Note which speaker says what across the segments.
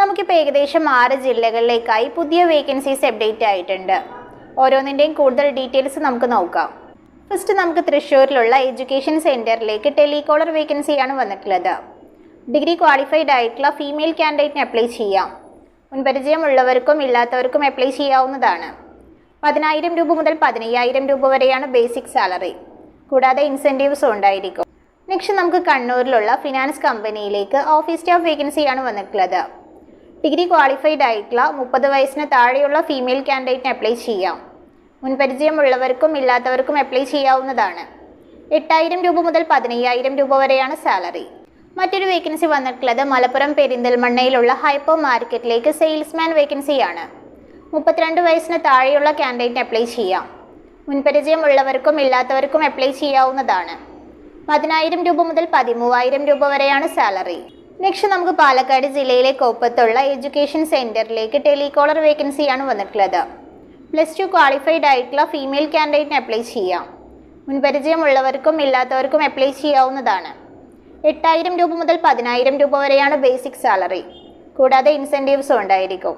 Speaker 1: നമുക്കിപ്പോൾ ഏകദേശം ആറ് ജില്ലകളിലേക്കായി പുതിയ വേക്കൻസീസ് അപ്ഡേറ്റ് ആയിട്ടുണ്ട്. ഓരോന്നിന്റെയും കൂടുതൽ ഡീറ്റെയിൽസ് നമുക്ക് നോക്കാം. ഫസ്റ്റ് നമുക്ക് തൃശ്ശൂരിലുള്ള എഡ്യൂക്കേഷൻ സെന്ററിലേക്ക് ടെലികോളർ വേക്കൻസിയാണ് വന്നിട്ടുള്ളത്. ഡിഗ്രി ക്വാളിഫൈഡ് ആയിട്ടുള്ള ഫീമെയിൽ കാൻഡിഡേറ്റിന് അപ്ലൈ ചെയ്യാം. മുൻപരിചയമുള്ളവർക്കും ഇല്ലാത്തവർക്കും അപ്ലൈ ചെയ്യാവുന്നതാണ്. പതിനായിരം രൂപ മുതൽ പതിനയ്യായിരം രൂപ വരെയാണ് ബേസിക് സാലറി കൂടാതെ ഇൻസെന്റീവ്സും ഉണ്ടായിരിക്കും. നെക്സ്റ്റ് നമുക്ക് കണ്ണൂരിലുള്ള ഫിനാൻസ് കമ്പനിയിലേക്ക് ഓഫീസ് സ്റ്റാഫ് വേക്കൻസിയാണ് വന്നിട്ടുള്ളത്. ഡിഗ്രി ക്വാളിഫൈഡ് ആയിട്ടുള്ള മുപ്പത് വയസ്സിന് താഴെയുള്ള ഫീമെയിൽ കാൻഡിഡേറ്റിന് അപ്ലൈ ചെയ്യാം. മുൻപരിചയമുള്ളവർക്കും ഇല്ലാത്തവർക്കും അപ്ലൈ ചെയ്യാവുന്നതാണ്. എട്ടായിരം രൂപ മുതൽ പതിനയ്യായിരം രൂപ വരെയാണ് സാലറി മറ്റൊരു വേക്കൻസി വന്നിട്ടുള്ളത് മലപ്പുറം പെരിന്തൽമണ്ണയിലുള്ള ഹൈപ്പർ മാർക്കറ്റിലേക്ക് സെയിൽസ്മാൻ വേക്കൻസിയാണ് മുപ്പത്തിരണ്ട് വയസ്സിന് താഴെയുള്ള കാൻഡിഡേറ്റിന് അപ്ലൈ ചെയ്യാം. മുൻപരിചയമുള്ളവർക്കും ഇല്ലാത്തവർക്കും അപ്ലൈ ചെയ്യാവുന്നതാണ്. പതിനായിരം രൂപ മുതൽ പതിമൂവായിരം രൂപ വരെയാണ് സാലറി നെക്സ്റ്റ് നമുക്ക് പാലക്കാട് ജില്ലയിലെ കോപ്പത്തുള്ള എഡ്യൂക്കേഷൻ സെന്ററിലേക്ക് ടെലികോളർ വേക്കൻസിയാണ് വന്നിട്ടുള്ളത്. പ്ലസ് ടു ക്വാളിഫൈഡ് ആയിട്ടുള്ള ഫീമെയിൽ കാൻഡിഡേറ്റിന് അപ്ലൈ ചെയ്യാം. മുൻപരിചയമുള്ളവർക്കും ഇല്ലാത്തവർക്കും അപ്ലൈ ചെയ്യാവുന്നതാണ്. എട്ടായിരം രൂപ മുതൽ പതിനായിരം രൂപ വരെയാണ് ബേസിക് സാലറി കൂടാതെ ഇൻസെന്റീവ്സും ഉണ്ടായിരിക്കും.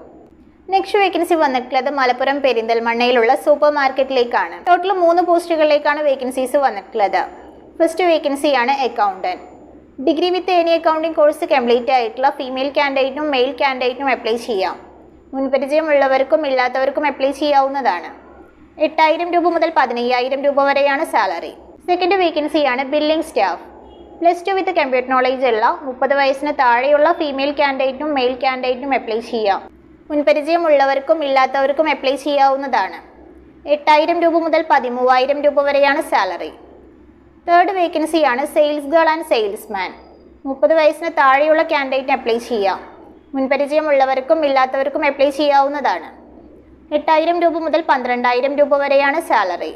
Speaker 1: നെക്സ്റ്റ് വേക്കൻസി വന്നിട്ടുള്ളത് മലപ്പുറം പെരിന്തൽമണ്ണയിലുള്ള സൂപ്പർ മാർക്കറ്റിലേക്കാണ് ടോട്ടൽ മൂന്ന് പോസ്റ്റുകളിലേക്കാണ് വേക്കൻസീസ് വന്നിട്ടുള്ളത്. ഫസ്റ്റ് വേക്കൻസിയാണ് accountant degree with any accounting course complete ആയിട്ടുള്ള ഫീമെയിൽ കാൻഡിഡേറ്റിനും മെയിൽ കാൻഡിഡേറ്റിനും അപ്ലൈ ചെയ്യാം. മുൻപരിചയമുള്ളവർക്കും ഇല്ലാത്തവർക്കും അപ്ലൈ ചെയ്യാവുന്നതാണ്. എട്ടായിരം രൂപ മുതൽ പതിനയ്യായിരം രൂപ വരെയാണ് സാലറി സെക്കൻഡ് വേക്കൻസിയാണ് billing staff plus two with computer knowledge ഉള്ള മുപ്പത് വയസ്സിന് താഴെയുള്ള ഫീമെയിൽ കാൻഡിഡേറ്റിനും മെയിൽ കാൻഡിഡേറ്റിനും അപ്ലൈ ചെയ്യാം. മുൻപരിചയമുള്ളവർക്കും ഇല്ലാത്തവർക്കും അപ്ലൈ ചെയ്യാവുന്നതാണ്. എട്ടായിരം രൂപ മുതൽ പതിമൂവായിരം രൂപ വരെയാണ് സാലറി തേർഡ് വേക്കൻസി ആണ് സെയിൽസ് ഗേൾ ആൻഡ് സെയിൽസ്മാൻ മുപ്പത് വയസ്സിന് താഴെയുള്ള കാൻഡിഡേറ്റിന് അപ്ലൈ ചെയ്യാം. മുൻപരിചയമുള്ളവർക്കും ഇല്ലാത്തവർക്കും അപ്ലൈ ചെയ്യാവുന്നതാണ്. എട്ടായിരം രൂപ മുതൽ പന്ത്രണ്ടായിരം രൂപ വരെയാണ് സാലറി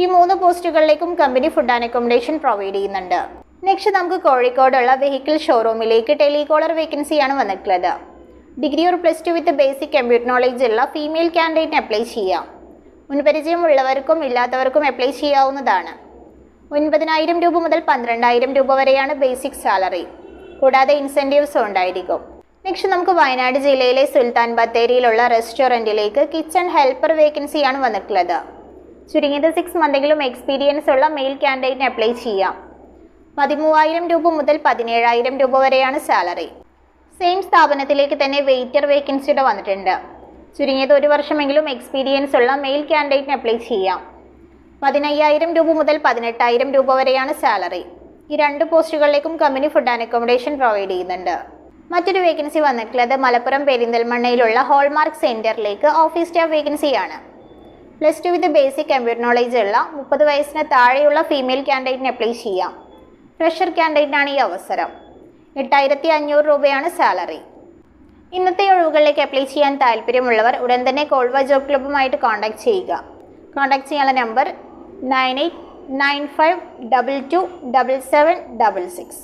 Speaker 1: ഈ മൂന്ന് പോസ്റ്റുകളിലേക്കും company food and accommodation provide ചെയ്യുന്നുണ്ട്. നെക്സ്റ്റ് നമുക്ക് കോഴിക്കോടുള്ള വെഹിക്കിൾ ഷോറൂമിലേക്ക് ടെലികോളർ വേക്കൻസിയാണ് വന്നിട്ടുള്ളത്. Degree or plus two with basic computer knowledge ഉള്ള ഫീമെയിൽ കാൻഡിഡേറ്റിന് അപ്ലൈ ചെയ്യാം. മുൻപരിചയമുള്ളവർക്കും ഇല്ലാത്തവർക്കും അപ്ലൈ ചെയ്യാവുന്നതാണ്. ഒൻപതിനായിരം രൂപ മുതൽ പന്ത്രണ്ടായിരം രൂപ വരെയാണ് ബേസിക് സാലറി കൂടാതെ ഇൻസെന്റീവ്സും ഉണ്ടായിരിക്കും. നെക്സ്റ്റ് നമുക്ക് വയനാട് ജില്ലയിലെ സുൽത്താൻ ബത്തേരിയിലുള്ള റെസ്റ്റോറന്റിലേക്ക് കിച്ചൺ ഹെൽപ്പർ വേക്കൻസിയാണ് വന്നിട്ടുള്ളത്. ചുരുങ്ങിയത് സിക്സ് മന്തെങ്കിലും എക്സ്പീരിയൻസ് ഉള്ള മെയിൽ ക്യാൻഡിഡേറ്റിന് അപ്ലൈ ചെയ്യാം. പതിമൂവായിരം രൂപ മുതൽ പതിനേഴായിരം രൂപ വരെയാണ് സാലറി സെയിം സ്ഥാപനത്തിലേക്ക് തന്നെ വെയിറ്റർ വേക്കൻസിയുടെ വന്നിട്ടുണ്ട്. ചുരുങ്ങിയത് ഒരു വർഷമെങ്കിലും എക്സ്പീരിയൻസ് ഉള്ള മെയിൽ ക്യാൻഡിഡേറ്റിന് അപ്ലൈ ചെയ്യാം. പതിനയ്യായിരം രൂപ മുതൽ പതിനെട്ടായിരം രൂപ വരെയാണ് സാലറി. ഈ രണ്ട് പോസ്റ്റുകളിലേക്കും company food and accommodation provide ചെയ്യുന്നുണ്ട്. മറ്റൊരു വേക്കൻസി വന്നിട്ടുള്ളത് മലപ്പുറം പെരിന്തൽമണ്ണയിലുള്ള ഹോൾമാർക്ക് സെന്ററിലേക്ക് ഓഫീസ് സ്റ്റാഫ് വേക്കൻസിയാണ്. Plus two with basic computer knowledge ഉള്ള മുപ്പത് വയസ്സിന് താഴെയുള്ള ഫീമെയിൽ കാൻഡിഡേറ്റിന് അപ്ലൈ ചെയ്യാം. ഫ്രഷർ കാൻഡിഡേറ്റിനാണ് ഈ അവസരം. എട്ടായിരത്തി അഞ്ഞൂറ് രൂപയാണ് സാലറി. ഇന്നത്തെ ഒഴിവുകളിലേക്ക് അപ്ലൈ ചെയ്യാൻ താല്പര്യമുള്ളവർ ഉടൻ തന്നെ കോൾവ ജോബ് ക്ലബ്ബുമായിട്ട് കോൺടാക്ട് ചെയ്യുക. കോൺടാക്ട് ചെയ്യാനുള്ള number nine eight nine five double two double seven double six